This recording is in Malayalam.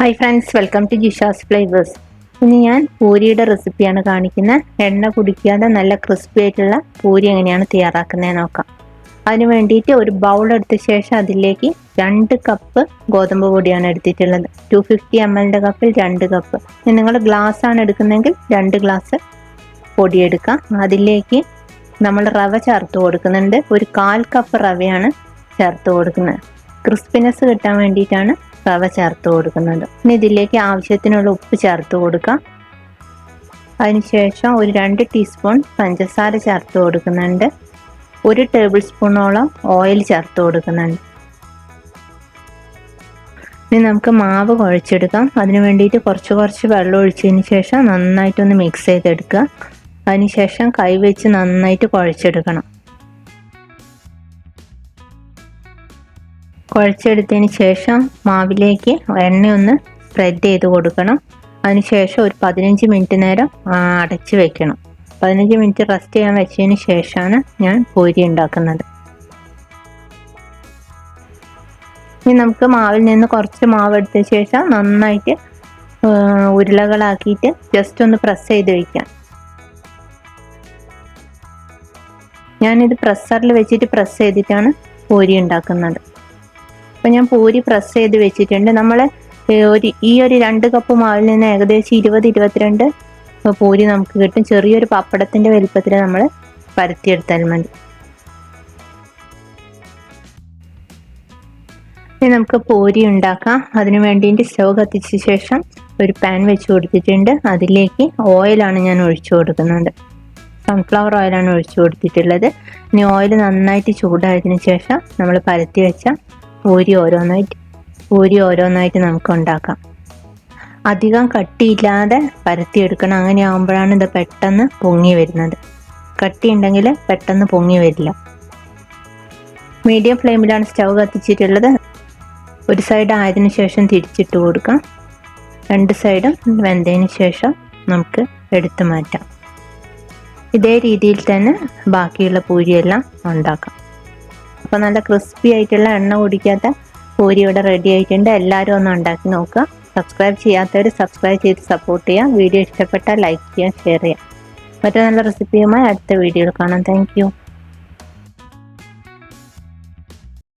Hi friends welcome to Jisha's flavours ഇനി ഞാൻ പൂരിയുടെ റെസിപ്പിയാണ് കാണിക്കുന്നത് എണ്ണ കുടിക്കാതെ നല്ല ക്രിസ്പി ആയിട്ടുള്ള പൂരി എങ്ങനെയാണ് തയ്യാറാക്കുന്നത് നോക്കാം. അതിന് വേണ്ടിയിട്ട് ഒരു ബൗൾ എടുത്ത ശേഷം അതിലേക്ക് രണ്ട് കപ്പ് ഗോതമ്പ് പൊടിയാണ് എടുത്തിട്ടുള്ളത്. ടു ഫിഫ്റ്റി എം എല്ലിന്റെ കപ്പിൽ രണ്ട് കപ്പ് നിങ്ങൾ ഗ്ലാസ് ആണ് എടുക്കുന്നതെങ്കിൽ രണ്ട് ഗ്ലാസ് പൊടി എടുക്കാം. അതിലേക്ക് നമ്മൾ റവ ചേർത്ത് കൊടുക്കുന്നുണ്ട്. ഒരു കാൽ കപ്പ് റവയാണ് ചേർത്ത് കൊടുക്കുന്നത്. ക്രിസ്പിനെസ് കിട്ടാൻ വേണ്ടിയിട്ടാണ് റവ ചേർത്ത് കൊടുക്കുന്നുണ്ട്. ഇനി ഇതിലേക്ക് ആവശ്യത്തിനുള്ള ഉപ്പ് ചേർത്ത് കൊടുക്കാം. അതിനുശേഷം ഒരു രണ്ട് ടീസ്പൂൺ പഞ്ചസാര ചേർത്ത് കൊടുക്കുന്നുണ്ട്. ഒരു ടേബിൾ സ്പൂണോളം ഓയിൽ ചേർത്ത് കൊടുക്കുന്നുണ്ട്. ഇനി നമുക്ക് മാവ് കുഴച്ചെടുക്കാം. അതിന് വേണ്ടിയിട്ട് കുറച്ച് കുറച്ച് വെള്ളം ഒഴിച്ചതിന് ശേഷം നന്നായിട്ടൊന്ന് മിക്സ് ചെയ്തെടുക്കുക. അതിനുശേഷം കൈ വെച്ച് നന്നായിട്ട് കുഴച്ചെടുക്കണം. കുഴച്ചെടുത്തതിന് ശേഷം മാവിലേക്ക് എണ്ണയൊന്ന് സ്പ്രെഡ് ചെയ്ത് കൊടുക്കണം. അതിനുശേഷം ഒരു പതിനഞ്ച് മിനിറ്റ് നേരം അടച്ച് വെക്കണം. പതിനഞ്ച് മിനിറ്റ് റെസ്റ്റ് ചെയ്യാൻ വെച്ചതിന് ശേഷമാണ് ഞാൻ പൂരി ഉണ്ടാക്കുന്നത്. ഇനി നമുക്ക് മാവിൽ നിന്ന് കുറച്ച് മാവ് എടുത്ത ശേഷം നന്നായിട്ട് ഉരുളകളാക്കിയിട്ട് ജസ്റ്റ് ഒന്ന് പ്രസ് ചെയ്ത് വയ്ക്കാം ഞാനിത് പ്രസ്സറിൽ വെച്ചിട്ട് പ്രസ് ചെയ്തിട്ടാണ് പൂരി ഉണ്ടാക്കുന്നത്. അപ്പം ഞാൻ പൂരി പ്രസ് ചെയ്ത് വെച്ചിട്ടുണ്ട്. നമ്മൾ ഒരു ഈ ഒരു രണ്ട് കപ്പ് മാവിൽ നിന്ന് ഏകദേശം ഇരുപത് ഇരുപത്തിരണ്ട് പൂരി നമുക്ക് കിട്ടും. ചെറിയൊരു പപ്പടത്തിന്റെ വലിപ്പത്തിൽ നമ്മൾ പരത്തിയെടുത്താൽ മതി. ഇനി നമുക്ക് പൂരി ഉണ്ടാക്കാം. അതിനു വേണ്ടിയിട്ട് സ്റ്റവ് കത്തിച്ച ശേഷം ഒരു പാൻ വെച്ച് കൊടുത്തിട്ടുണ്ട്. അതിലേക്ക് ഓയിലാണ് ഞാൻ ഒഴിച്ചു കൊടുക്കുന്നത്. സൺഫ്ലവർ ഓയിലാണ് ഒഴിച്ചു കൊടുത്തിട്ടുള്ളത്. ഇനി ഓയിൽ നന്നായിട്ട് ചൂടായതിനു ശേഷം നമ്മൾ പരത്തി വെച്ച പൂരി ഓരോന്നായിട്ട് പൂരി ഓരോന്നായിട്ട് നമുക്ക് ഉണ്ടാക്കാം. അധികം കട്ടിയില്ലാതെ പരത്തിയെടുക്കണം അങ്ങനെ ആകുമ്പോഴാണ് ഇത് പെട്ടെന്ന് പൊങ്ങി വരുന്നത്. കട്ടി ഉണ്ടെങ്കിൽ പെട്ടെന്ന് പൊങ്ങി വരില്ല. മീഡിയം ഫ്ലെയിമിലാണ് സ്റ്റൗ കത്തിച്ചിട്ടുള്ളത്. ഒരു സൈഡ് ആയതിനു ശേഷം തിരിച്ചിട്ട് കൊടുക്കാം. രണ്ട് സൈഡും വെന്തതിന് ശേഷം നമുക്ക് എടുത്തു മാറ്റാം. ഇതേ രീതിയിൽ തന്നെ ബാക്കിയുള്ള പൂരിയെല്ലാം ഉണ്ടാക്കാം. അപ്പോൾ നല്ല ക്രിസ്പി ആയിട്ടുള്ള എണ്ണ കുടിക്കാത്ത പൂരി ഇവിടെ റെഡി ആയിട്ടുണ്ട്. എല്ലാവരും ഒന്ന് ഉണ്ടാക്കി നോക്കുക. സബ്സ്ക്രൈബ് ചെയ്യാത്തവർ സബ്സ്ക്രൈബ് ചെയ്ത് സപ്പോർട്ട് ചെയ്യാം വീഡിയോ ഇഷ്ടപ്പെട്ടാൽ ലൈക്ക് ചെയ്യാം ഷെയർ ചെയ്യാം മറ്റു നല്ല റെസിപ്പിയുമായി അടുത്ത വീഡിയോയിൽ കാണാം. താങ്ക്